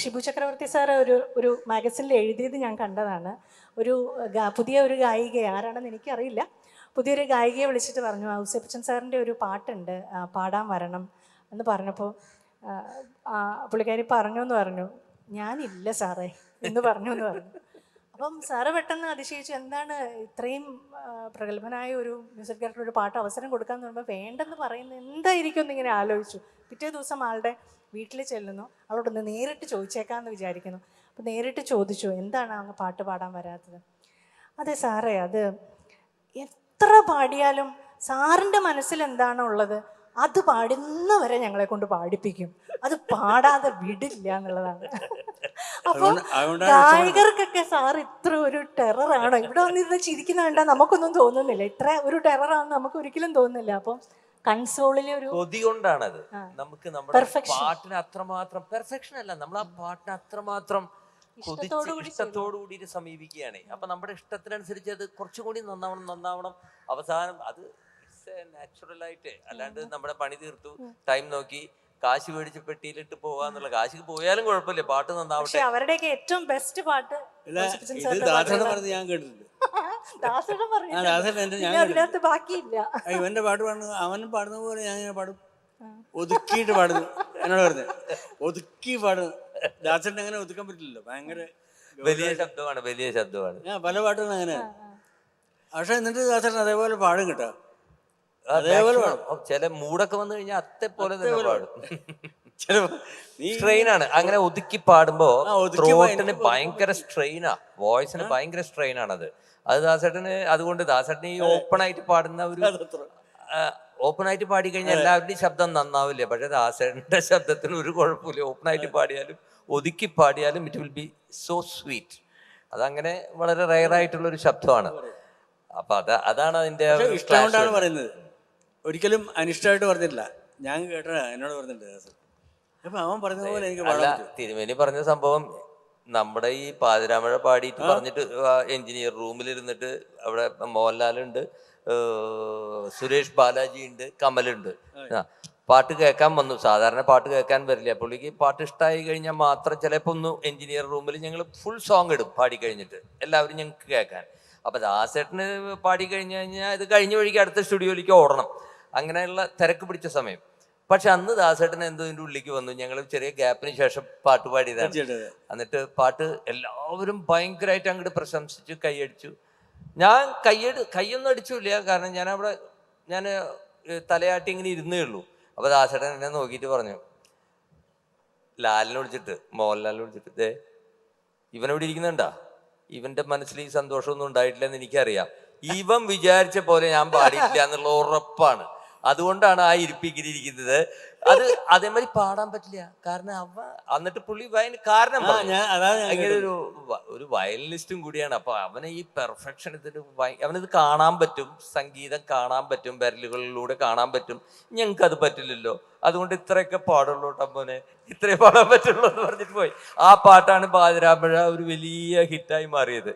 ഷിബു ചക്രവർത്തി സാർ ഒരു ഒരു മാഗസിനിൽ എഴുതിയത് ഞാൻ കണ്ടതാണ്. ഒരു പുതിയ ഒരു ഗായിക ആരാണെന്ന് എനിക്കറിയില്ല. പുതിയൊരു ഗായികയെ വിളിച്ചിട്ട് പറഞ്ഞു ഔസേപ്പച്ചൻ സാറിന്റെ ഒരു പാട്ടുണ്ട് പാടാൻ വരണം എന്ന് പറഞ്ഞപ്പോൾ പുള്ളിക്കാരി പറഞ്ഞു എന്ന് പറഞ്ഞു. ഞാനില്ല സാറേ എന്ന് പറഞ്ഞു എന്ന് പറഞ്ഞു. അപ്പം സാറ് പെട്ടെന്ന് അതിശയിച്ചു എന്താണ് ഇത്രയും പ്രഗത്ഭനായ ഒരു മ്യൂസിക് ഡയറക്ടർ ഒരു പാട്ട് അവസരം കൊടുക്കാൻ പറയുമ്പോൾ വേണ്ടെന്ന് പറയുന്നത് എന്തായിരിക്കും എന്ന് ഇങ്ങനെ ആലോചിച്ചു. പിറ്റേ ദിവസം ആളുടെ വീട്ടിൽ ചെല്ലുന്നു അവളോടൊന്ന് നേരിട്ട് ചോദിച്ചേക്കാമെന്ന് വിചാരിക്കുന്നു. അപ്പം നേരിട്ട് ചോദിച്ചു എന്താണ് അങ്ങ് പാട്ട് പാടാൻ വരാത്തത്? അതെ സാറേ അത് എത്ര പാടിയാലും സാറിന്റെ മനസ്സിൽ എന്താണോ ഉള്ളത്? അത് പാടുന്നവരെ ഞങ്ങളെ കൊണ്ട് പാടിപ്പിക്കും. അത് പാടാതെ വിടില്ല എന്നുള്ളതാണ്. അതുകൊണ്ടാണ് ഗായകർക്കൊക്കെ സാർ ഇത്ര ഒരു ടെററാണോ ഇവിടെ വന്നിരുന്ന് ചിരിക്കുന്ന കണ്ടാ നമുക്കൊന്നും തോന്നുന്നില്ല. ഇത്ര ഒരു ടെററാണ് നമുക്ക് ഒരിക്കലും തോന്നുന്നില്ല. അപ്പം കൺസോളിലെ ഒരു കൊതി കൊണ്ടാണത്. നമുക്ക് നമ്മുടെ Perfection. പാട്ടിന് അത്രമാത്രം പെർഫെക്ഷൻ അല്ല. നമ്മൾ ആ പാട്ടിന് അത്രമാത്രം കൊതിച്ച് ഇഷ്ടത്തോടു കൂടി സമീപിക്കുകയാണ്. അപ്പൊ നമ്മുടെ ഇഷ്ടത്തിനനുസരിച്ച് അത് കുറച്ചും കൂടി നന്നാവണം നന്നാവണം. അവസാനം അത് നാച്ചുറൽ ആയിട്ട് അല്ലാണ്ട് നമ്മുടെ പണി തീർത്തു. ടൈം നോക്കി കാശ് മേടിച്ച് പെട്ടിയിലിട്ട് പോവാന്നുള്ള കാശ് പോയാലും കുഴപ്പമില്ല പാട്ട് നന്നാവട്ടെ. പക്ഷെ അവരുടെയൊക്കെ ഏറ്റവും ബെസ്റ്റ് പാട്ട് ഇത് സാറിന്റെ ദാസേട്ടൻ പാട്ടുകളാണ്. പറഞ്ഞ് ഞാൻ കേട്ടിട്ടുണ്ട്. ദാസേട്ടൻ പറഞ്ഞു ആ ദാസേട്ടൻ എന്റെ ഞാൻ പിന്നെ അതിനകത്ത് ബാക്കിയില്ല. ആ, ഇവന്റെ പാട്ട് പാടുന്നു അവൻ പാടുന്ന പോലെ ഞാൻ ഇങ്ങനെ പാടും. ഒതുക്കിയിട്ട് പാടുന്നു എന്നോട് പറഞ്ഞു ഒതുക്കി പാടുന്നു ദാസേട്ടൻ അങ്ങനെ ഒതുക്കാൻ പറ്റില്ലല്ലോ ഭയങ്കര വലിയ ശബ്ദമാണ് വലിയ ശബ്ദമാണ്. ഞാൻ പല പാട്ടുകളും അങ്ങനെ പക്ഷെ എന്നിട്ട് ദാസേട്ടൻ അതേപോലെ പാടും കേട്ടോ. അതേപോലെ വേണം. ഓ, ചില മൂടൊക്കെ വന്നു കഴിഞ്ഞാൽ അത്തെ പോലെ തന്നെ പാടും. സ്ട്രെയിൻ ആണ്. അങ്ങനെ ഒതുക്കി പാടുമ്പോ ത്രോട്ടിന് ഭയങ്കര സ്ട്രെയിനാ വോയിസിന് ഭയങ്കര സ്ട്രെയിൻ ആണത്. അത് ദാസേട്ടന് അതുകൊണ്ട് ദാസേട്ടന് ഈ ഓപ്പൺ ആയിട്ട് പാടുന്ന ഒരു ഓപ്പൺ ആയിട്ട് പാടി കഴിഞ്ഞാൽ എല്ലാവരുടെയും ശബ്ദം നന്നാവില്ല? പക്ഷെ ദാസേട്ടന്റെ ശബ്ദത്തിന് ഒരു കുഴപ്പമില്ല. ഓപ്പൺ ആയിട്ട് പാടിയാലും ഒതുക്കി പാടിയാലും it will be so sweet അതങ്ങനെ വളരെ റയർ ആയിട്ടുള്ള ഒരു ശബ്ദമാണ് അപ്പൊ അത് അതാണ് അതിന്റെ ഇഷ്ടം കൊണ്ടാണ് പറയുന്നത്. ഒരിക്കലും അനിഷ്ടമായിട്ട് പറഞ്ഞിട്ടില്ല. ഞാൻ കേട്ടതാ എന്നോട് പറഞ്ഞിട്ടുണ്ട് അപ്പൊ അവൻ പറഞ്ഞ പോലെ എനിക്ക് അല്ല പാടാൻ പറ്റും. തിരുമേനി പറഞ്ഞ സംഭവം നമ്മുടെ ഈ പാതിരാമഴ പാടിയിട്ട് പറഞ്ഞിട്ട് എഞ്ചിനീയർ റൂമിൽ റൂമിലിരുന്നിട്ട് അവിടെ മോഹൻലാലുണ്ട് ഉണ്ട് സുരേഷ് ബാലാജി ഉണ്ട് കമലുണ്ട്. ആ, പാട്ട് കേൾക്കാൻ വന്നു. സാധാരണ പാട്ട് കേൾക്കാൻ വരില്ല. പുള്ളിക്ക് പാട്ട് ഇഷ്ടമായി കഴിഞ്ഞാൽ മാത്രം ചിലപ്പോൾ ഒന്ന് എഞ്ചിനീയർ റൂമിൽ ഞങ്ങൾ ഫുൾ സോങ് ഇടും പാടി കഴിഞ്ഞിട്ട്. എല്ലാവരും ഞങ്ങൾക്ക് കേൾക്കാൻ. അപ്പൊ ദാസേട്ടന് പാടി കഴിഞ്ഞു കഴിഞ്ഞാൽ ഇത് കഴിഞ്ഞ വഴിക്ക് അടുത്ത സ്റ്റുഡിയോയിലേക്ക് ഓടണം. അങ്ങനെയുള്ള തിരക്ക് പിടിച്ച സമയം. പക്ഷെ അന്ന് ദാസേട്ടൻ എന്തോ ഇതിന്റെ ഉള്ളിലേക്ക് വന്നു. ഞങ്ങൾ ചെറിയ ഗ്യാപ്പിന് ശേഷം പാട്ട് പാടിയതാണ്. എന്നിട്ട് പാട്ട് എല്ലാവരും ഭയങ്കരമായിട്ട് അങ്ങോട്ട് പ്രശംസിച്ചു കൈയടിച്ചു. ഞാൻ കൈയടി കൈയൊന്നും അടിച്ചില്ല. കാരണം ഞാൻ അവിടെ ഞാൻ തലയാട്ടി ഇങ്ങനെ ഇരുന്നേ ഉള്ളൂ. അപ്പൊ ദാസേട്ടൻ എന്നെ നോക്കിയിട്ട് പറഞ്ഞു ലാലിനെ വിളിച്ചിട്ട് മോഹൻലാലിനെ വിളിച്ചിട്ട് ദേ ഇവനെവിടെ ഇരിക്കുന്നുണ്ടാ? ഇവന്റെ മനസ്സിൽ ഈ സന്തോഷമൊന്നും ഉണ്ടായിട്ടില്ലെന്ന് എനിക്കറിയാം. ഇവൻ വിചാരിച്ച പോലെ ഞാൻ പാടിയിട്ടില്ല എന്നുള്ള ഉറപ്പാണ്. അതുകൊണ്ടാണ് ആ ഇരിപ്പിങ്ങനെ ഇരിക്കുന്നത് അത് അതേമാതിരി പാടാൻ പറ്റില്ല. കാരണം അവ എന്നിട്ട് പുള്ളി അതിന് കാരണം അങ്ങനെ ഒരു ഒരു വയലിനിസ്റ്റും കൂടിയാണ്. അപ്പൊ അവനെ ഈ പെർഫെക്ഷൻ അവനത് കാണാൻ പറ്റും. സംഗീതം കാണാൻ പറ്റും. വിരലുകളിലൂടെ കാണാൻ പറ്റും. ഞങ്ങൾക്ക് അത് പറ്റില്ലല്ലോ. അതുകൊണ്ട് ഇത്രയൊക്കെ പാടുള്ളൂ ടമ്പോനെ ഇത്രേ പാടാൻ പറ്റുള്ളൂ എന്ന് പറഞ്ഞിട്ട് പോയി. ആ പാട്ടാണ് പാതിരാമഴ ഒരു വലിയ ഹിറ്റായി മാറിയത്.